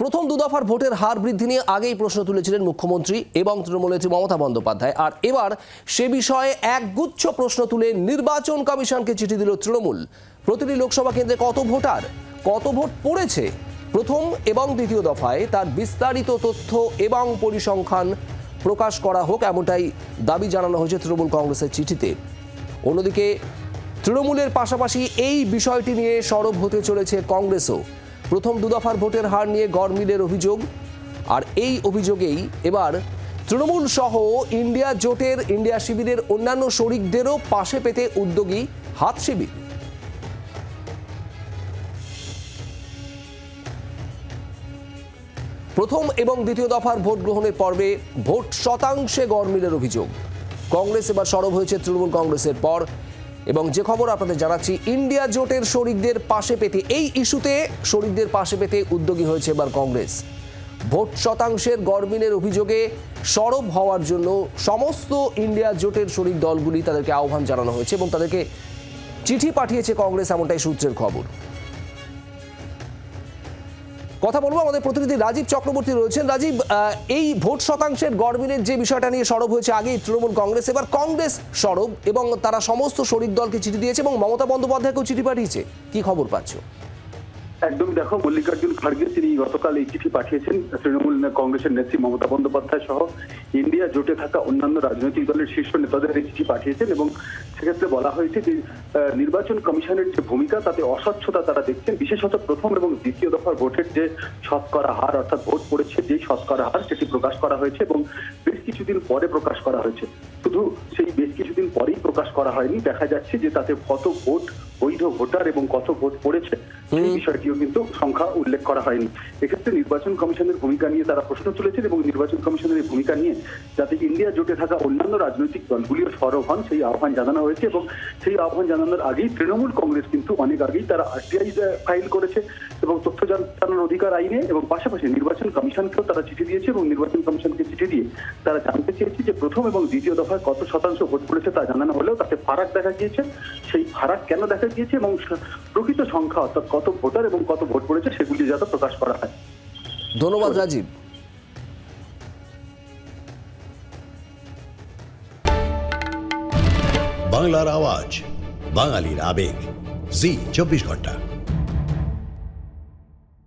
প্রথম দুদফার ভোটের হার বৃদ্ধি নিয়ে আগেই প্রশ্ন তুলেছিলেন মুখ্যমন্ত্রী এবং তৃণমূল নেত্রী মমতা বন্দ্যোপাধ্যায়। আর এবার সে বিষয়ে একগুচ্ছ প্রশ্ন তুলে নির্বাচন কমিশনকে চিঠি দিল তৃণমূল। প্রতিটি লোকসভা কেন্দ্রে কত ভোটার, কত ভোট পড়েছে? প্রথম এবং দ্বিতীয় দফায় তার বিস্তারিত তথ্য এবং পরিসংখ্যান প্রকাশ করা হোক এমনটাই দাবি জানানো হয়েছে তৃণমূল কংগ্রেসের চিঠিতে। অন্যদিকে তৃণমূলের পাশাপাশি এই বিষয়টি নিয়ে সরব হতে চলেছে কংগ্রেসও। প্রথম দুদফার ভোটের হার নিয়ে গড়মিলের অভিযোগ। আর এই অভিযোগেই এবার তৃণমূল সহ ইন্ডিয়া জোটের ইন্ডিয়া শিবিরের অন্যান্য শরিকদেরও পাশে পেতে উদ্যোগী হাত শিবির। প্রথম এবং দ্বিতীয় দফার ভোট গ্রহণের পর্বে ভোট শতাংশে গড়মিলের অভিযোগ। কংগ্রেস এবার সরব হয়েছে তৃণমূল কংগ্রেসের পর। এবং যে খবর আপনাদের জানাচ্ছি, ইন্ডিয়া জোটের শরিকদের পাশে পেতে, এই ইস্যুতে শরিকদের পাশে পেতে উদ্যোগী হয়েছে এবার কংগ্রেস। ভোট শতাংশের গরমিনের অভিযোগে সরব হওয়ার জন্য সমস্ত ইন্ডিয়া জোটের শরিক দলগুলি তাদেরকে আহ্বান জানানো হয়েছে এবং তাদেরকে চিঠি পাঠিয়েছে কংগ্রেস, এমনটাই সূত্রের খবর। কথা বলব, আমাদের প্রতিনিধি রাজীব চক্রবর্তী রয়েছেন। রাজীব এই ভোট শতাংশের গড়মিলের যে বিষয়টা নিয়ে সরব হয়েছে আগেই তৃণমূল কংগ্রেস, এবার কংগ্রেস সরব এবং তারা সমস্ত শরিক দলকে চিঠি দিয়েছে এবং মমতা বন্দ্যোপাধ্যায়কেও চিঠি পাঠিয়েছে। কি খবর পাচ্ছ? একদম দেখো, মল্লিকার্জুন খাড়গে তিনি গতকাল এই চিঠি পাঠিয়েছেন, তৃণমূল কংগ্রেসের নেত্রী মমতা বন্দ্যোপাধ্যায় সহ ইন্ডিয়া জোটে থাকা অন্যান্য রাজনৈতিক দলের শীর্ষ নেতাদের এই চিঠি পাঠিয়েছেন এবং সেক্ষেত্রে বলা হয়েছে যে নির্বাচন কমিশনের যে ভূমিকা, তাতে অস্বচ্ছতা তারা দেখছেন। বিশেষত প্রথম এবং দ্বিতীয় দফার ভোটের যে শতকরা হার, অর্থাৎ ভোট পড়েছে যেই শতকরা হার, সেটি প্রকাশ করা হয়েছে এবং বেশ কিছুদিন পরে প্রকাশ করা হয়েছে। শুধু সেই বেশ কিছুদিন পরেই প্রকাশ করা হয়নি। দেখা যাচ্ছে যে তাতে কত ভোট বৈধ ভোটার এবং কত ভোট পড়েছে সেই বিষয়টিও কিন্তু সংখ্যা উল্লেখ করা হয়নি। এক্ষেত্রে নির্বাচন কমিশনের ভূমিকা নিয়ে তারা প্রশ্ন তুলেছেন এবং নির্বাচন কমিশনের এই ভূমিকা নিয়ে যাতে ইন্ডিয়া জোটে থাকা অন্যান্য রাজনৈতিক দলগুলিও সরব হন সেই আহ্বান জানানো হয়েছে এবং সেই আহ্বান জানানোর আগেই তৃণমূল কংগ্রেস কিন্তু অনেক আগেই তারা আরটিআই ফাইল করেছে এবং তথ্য জানানোর অধিকার আইনে এবং পাশাপাশি নির্বাচন কমিশনকেও তারা চিঠি দিয়েছে এবং নির্বাচন কমিশনকে চিঠি দিয়ে তারা জানতে চেয়েছে যে প্রথম এবং দ্বিতীয় দফায় কত শতাংশ ভোট পড়েছে তা জানানো হলেও তাতে ফারাক দেখা গিয়েছে। সেই ফারাক কেন দেখা গিয়েছে এবং প্রকৃত সংখ্যা অর্থাৎ কত ভোটার এবং কত ভোট পড়েছে সেগুলি যাতে প্রকাশ করা হয়। ধন্যবাদ। রাজীব। বাংলার আওয়াজ বাঙালির আবেগ। জি চব্বিশ ঘণ্টা।